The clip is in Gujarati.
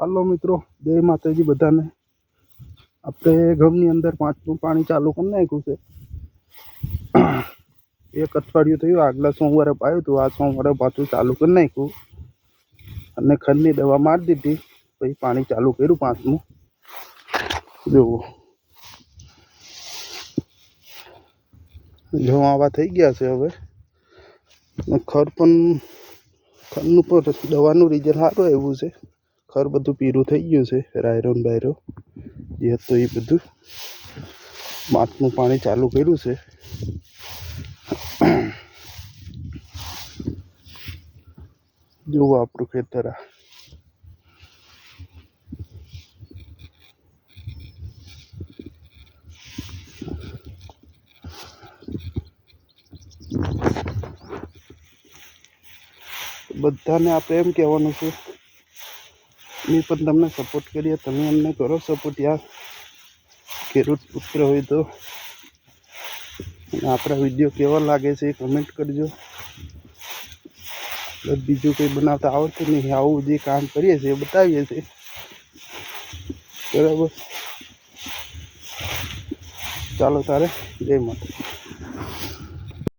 હાલો મિત્રો, જય માતાજી બધાને. આપણે ઘરની અંદર પાંચનું પાણી ચાલુ કરી નાખ્યું છે. એક અઠવાડિયું થયું, આગલા સોમવારે પાયું હતું, આ સોમવારે પાછું ચાલુ કરી નાખ્યું. અને ખંડની દવા મારી દીધી, પછી પાણી ચાલુ કર્યું પાંચમું. જુઓ. જો આવા થઈ ગયા છે હવે. ખર પણ ખરનું પણ દવાનું રિઝલ્ટ સારું આવ્યું છે. ખર બધું પીરું થઈ ગયું છે, રાયરોન બાયરો, જે હતું એ બધું માથનું પાણી ચાલુ કર્યું છે. જુઓ આપણું ખેતર આ. બધાને આપણે એમ કહેવાનું છે મેં પણ તમને સપોર્ટ કરીએ, તમે અમને કરો સપોર્ટ યાર ખેડૂત પુત્ર હોય તો. આપણા વીડિયો કેવા લાગે છે એ કમેન્ટ કરજો. બીજું કંઈ બનાવતા આવડતું નહીં. આવું જે કામ કરીએ છીએ એ બતાવીએ છીએ. બરાબર? ચાલો તારે, જય માતા